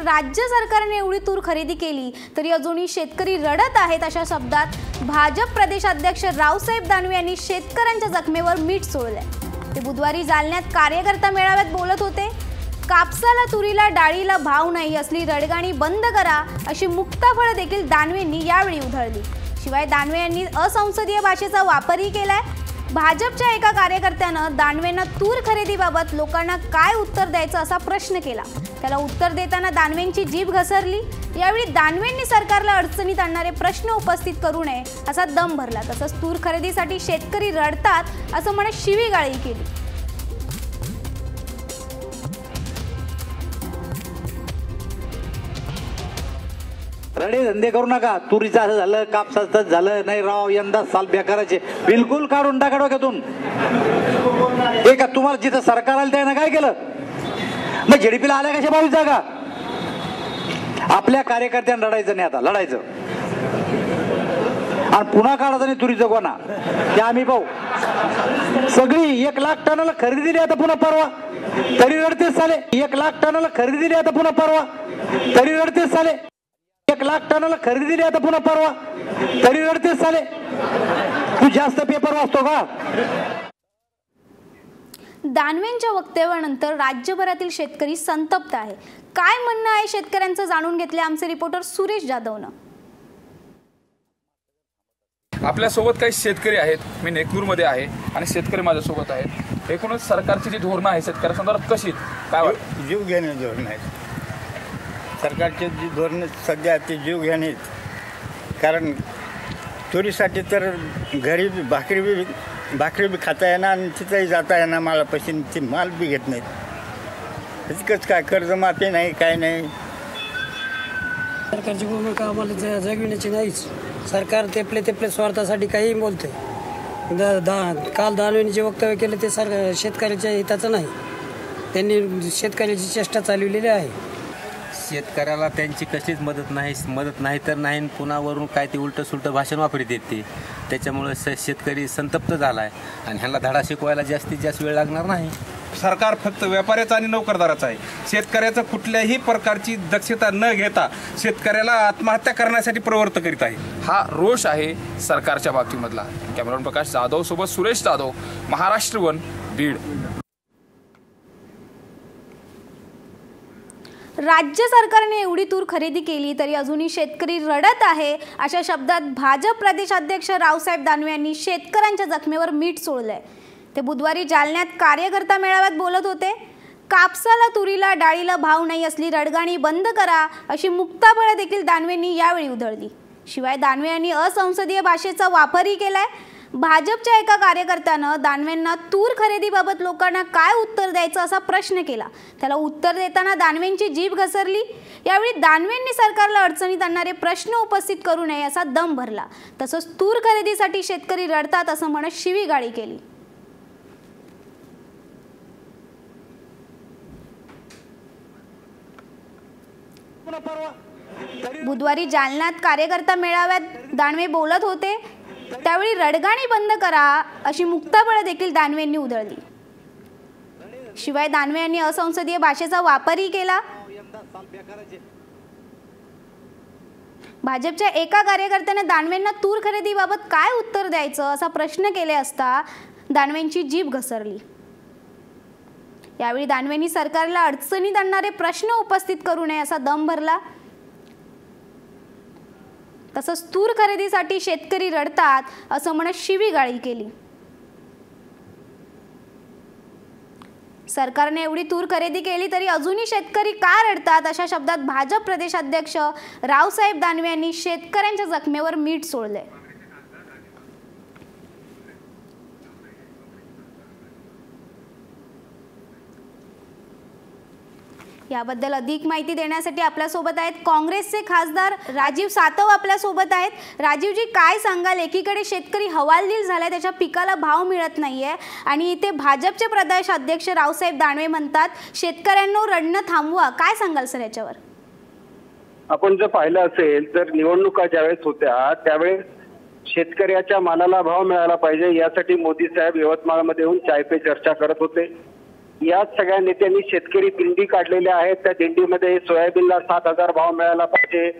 राज्य सरकारने एवढी तूर खरेदी केली तरी अजूनही शेतकरी रडत आहेत अशा शब्दात भाजप प्रदेशाध्यक्ष रावसाहेब दानवे यांनी शेतकऱ्यांच्या जखमेवर मीठ सोडलंय. ते बुधवारी जालन्यात कार्यकर्ता मेळाव्यात बोलत होते कापसाला तुरीला डाळीला भाव नाही असली रडगाणी बंद करा अशी मुक्ताफळं देखील दानवेंनी यावेळी उधळली. शिवाय दानवे यांनी असंसदीय भाषेचा वापरही केलाय भाजपच्या एका कार्यकर्त्यानं दानवेंना तूर खरेदीबाबत लोकांना काय उत्तर द्यायचं असा प्रश्न केला. त्याला उत्तर देताना दानवेंची जीभ घसरली. यावेळी दानवेंनी सरकारला अडचणीत आणणारे प्रश्न उपस्थित करू नये असा दम भरला. तसंच तूर खरेदीसाठी शेतकरी रडतात असं म्हणत शिवीगाळी केली. रडे धंदे करू नका. तुरीचं असं झालं कापसाचं झालं नाही राव यंदा साल बेकाराचे बिलकुल काढून टाका डोक्यातून. हे का तुम्हाला जिथं सरकार आलं त्यानं काय केलं? मग झेडपीला आल्या कशा बावीस जागा? आपल्या कार्यकर्त्यांना लढायचं नाही आता लढायचं. आणि पुन्हा काढायचं नाही तुरीचं कोणा ते आम्ही पाहू. सगळी एक लाख टनाला खरेदी दिली आता पुन्हा परवा. तरी रडतेच चाले. एक लाख टनाला खरेदी दिली आता पुन्हा परवा. तरी रडतेच चाले. एक लाख टनाला खरेदी दिली आता पुन्हा परवा. तरी रडतेच चाले तू जास्त पेपर वाचतो का? दानवेंच्या वक्तव्यानंतर राज्यभरातील शेतकरी संतप्त आहे. काय म्हणणं आहे शेतकऱ्यांचं जाणून घेतले आमचे रिपोर्टर सुरेश जाधवनं. आपल्यासोबत काही शेतकरी आहेत. मी नेकनूरमध्ये आहे आणि शेतकरी माझ्यासोबत आहेत. एकूणच सरकारची जी धोरणं आहे शेतकऱ्यांसंदर्भात कशी आहेत? काय जीव घेणे धोरण आहेत. सरकारचे जी धोरणं सध्या ते जीव घेणे कारण चोरीसाठी तर घरी बी भाकरी बी भाकरी बी खाता येणार आणि तिथंही जाता येणार मला पैसे ते माल बी घेत नाहीत. इतकंच काय कर्जमाफी नाही काय नाही. सरकारची भूमिका आम्हाला ज जगविण्याची नाहीच. सरकार तेपले तेपले स्वार्थासाठी काहीही बोलते. दा दा काल दानवेने जे वक्तव्य केलं ते सर शेतकऱ्याच्या हिताचं नाही. त्यांनी शेतकऱ्याची चेष्टा चालवलेली आहे. शेतकऱ्याला त्यांची कशीच मदत नाही मदत नाही तर नाही पुन्हा वरून काय ते उलटं सुलटं भाषण वापरीत येत त्याच्यामुळे स शेतकरी संतप्त झाला आहे आणि ह्याला धडा शिकवायला जास्तीत जास्त वेळ लागणार नाही. सरकार फक्त व्यापाऱ्याचा आणि नोकरदाराचा आहे. शेतकऱ्याचं कुठल्याही प्रकारची दक्षता न घेता शेतकऱ्याला आत्महत्या करण्यासाठी प्रवृत्त करीत आहे. हा रोष आहे सरकारच्या बाबतीमधला. कॅमेरॉन प्रकाश जाधव सोबत सुरेश जाधव महाराष्ट्र वन बीड. राज्य सरकारने एवढी तूर खरेदी केली तरी अजूनही शेतकरी रडत आहे. अशा शब्दात भाजप प्रदेशाध्यक्ष रावसाहेब दानवे यांनी शेतकऱ्यांच्या जखमेवर मीठ सोडलंय. ते बुधवारी जालन्यात कार्यकर्ता मेळाव्यात बोलत होते. कापसाला तुरीला डाळीला भाव नाही असली रडगाणी बंद करा अशी मुक्ताबळं देखील दानवेंनी यावेळी उधळली. शिवाय दानवे यांनी असंसदीय भाषेचा वापरही केलाय. भाजपच्या एका कार्यकर्त्यानं दानवेंना तूर खरेदीबाबत लोकांना काय उत्तर द्यायचं असा प्रश्न केला. त्याला उत्तर देताना दानवेंची जीभ घसरली. यावेळी दानवेंनी सरकारला अडचणीत आणणारे प्रश्न उपस्थित करू नये असा दम भरला. तसंच तूर खरेदीसाठी शेतकरी रडतात असं म्हणत शिवीगाळी केली. बुधवारी जालन्यात कार्यकर्ता मेळाव्यात दानवे बोलत होते. त्यावेळी रडगाणी बंद करा अशी मुक्तबळ देखील दानवेंनी उधळली. शिवाय दानवे यांनी असंसदीय भाषेचा वापरही केला. भाजपच्या एका कार्यकर्त्याने दानवेंना तूर खरेदीबाबत काय उत्तर द्यायचं असा प्रश्न केले असता दानवेंची जीभ घसरली. यावेळी दानवेंनी सरकारला अडचणीत आणणारे प्रश्न उपस्थित करू नये असा दम भरला. तसंच तूर खरेदीसाठी शेतकरी रडतात असं म्हणत शिवीगाळी केली. सरकारने एवढी तूर खरेदी केली तरी अजूनही शेतकरी का रडतात? अशा शब्दात भाजप प्रदेशाध्यक्ष रावसाहेब दानवे यांनी शेतकऱ्यांच्या जखमेवर मीठ सोडलंय. याबद्दल अधिक माहिती देण्यासाठी आपल्यासोबत आहेत काँग्रेसचे खासदार राजीव सातव आपल्यासोबत आहेत. राजीवजी काय सांगाल? एकीकडे शेतकरी हवालदिल झालाय त्याच्या पिकाला भाव मिळत नाहीये. आणि इथे भाजपचे प्रदेश अध्यक्ष रावसाहेब दानवे म्हणतात शेतकऱ्यांना रडणं थांबवा. काय सांगाल सर याच्यावर? आपण जर पाहिलं असेल तर निवडणुका ज्यावेळेस होत्या त्यावेळेस शेतकऱ्याच्या मालाला भाव मिळाला पाहिजे यासाठी मोदी साहेब यवतमाळमध्ये येऊन चाय पे चर्चा करत होते. या सगळ्या नेत्यांनी शेतकरी दिंडी काढलेल्या आहेत. त्या दिंडीमध्ये सोयाबीनला सात हजार भाव मिळाला पाहिजे.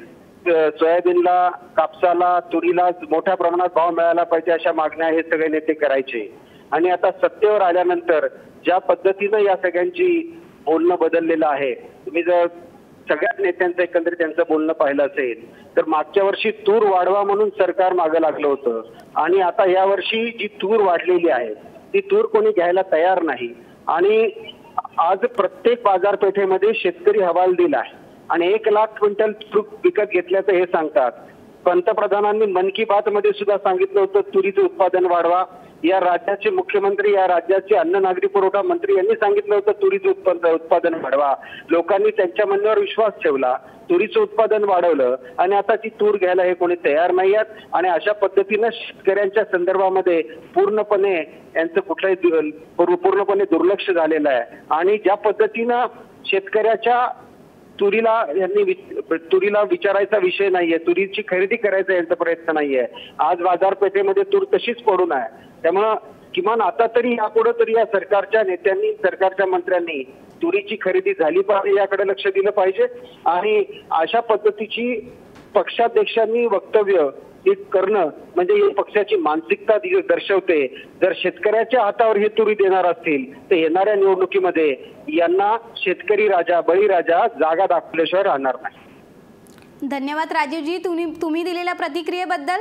सोयाबीनला कापसाला तुरीला मोठ्या प्रमाणात भाव मिळाला पाहिजे अशा मागण्या हे सगळे नेते करायचे. आणि आता सत्तेवर आल्यानंतर ज्या पद्धतीनं या सगळ्यांची बोलणं बदललेलं आहे तुम्ही जर सगळ्याच नेत्यांचं एकंदरीत त्यांचं बोलणं पाहिलं असेल तर मागच्या वर्षी तूर वाढवा म्हणून सरकार मागं लागलं होतं. आणि आता या वर्षी जी तूर वाढलेली आहे ती तूर कोणी घ्यायला तयार नाही. आणि आज प्रत्येक बाजारपेठेमध्ये शेतकरी हवालदिल आहे. आणि एक लाख क्विंटल तूर विकत घेतल्याचं हे सांगतात. पंतप्रधानांनी मन की बात मध्ये सुद्धा सांगितलं होतं तुरीचं उत्पादन वाढवा. या राज्याचे मुख्यमंत्री या राज्याचे अन्न नागरी पुरवठा मंत्री यांनी सांगितलं होतं तुरीचं उत्पन्न उत्पादन वाढवा. लोकांनी त्यांच्या म्हणण्यावर विश्वास ठेवला. तुरीचं उत्पादन वाढवलं आणि आता ती तूर घ्यायला हे कोणी तयार नाही आहेत. आणि अशा पद्धतीनं शेतकऱ्यांच्या संदर्भामध्ये पूर्णपणे यांचं कुठलंही पूर्ण- पूर्णपणे दुर्लक्ष झालेलं आहे. आणि ज्या पद्धतीनं शेतकऱ्याच्या तुरीला यांनी तुरीला विचारायचा विषय नाहीये. तुरीची खरेदी करायचा यांचा प्रयत्न नाहीये. आज बाजारपेठेमध्ये तूर तशीच पडून आहे. त्यामुळं किमान आता तरी यापुढे तरी या सरकारच्या नेत्यांनी सरकारच्या मंत्र्यांनी तुरीची खरेदी झाली पाहिजे याकडे लक्ष दिलं पाहिजे. आणि अशा पद्धतीची पक्षाध्यक्षांनी वक्तव्य हे करणं म्हणजे ही पक्षाची मानसिकता दर्शवते. जर शेतकऱ्याच्या हातावर हे तुरी देणार असतील तर येणाऱ्या निवडणुकीमध्ये यांना शेतकरी राजा बळीराजा जागा दाखवल्याशिवाय राहणार नाही. धन्यवाद राजीवजी. तुम्ही तुम्ही दिलेल्या प्रतिक्रियेबद्दल?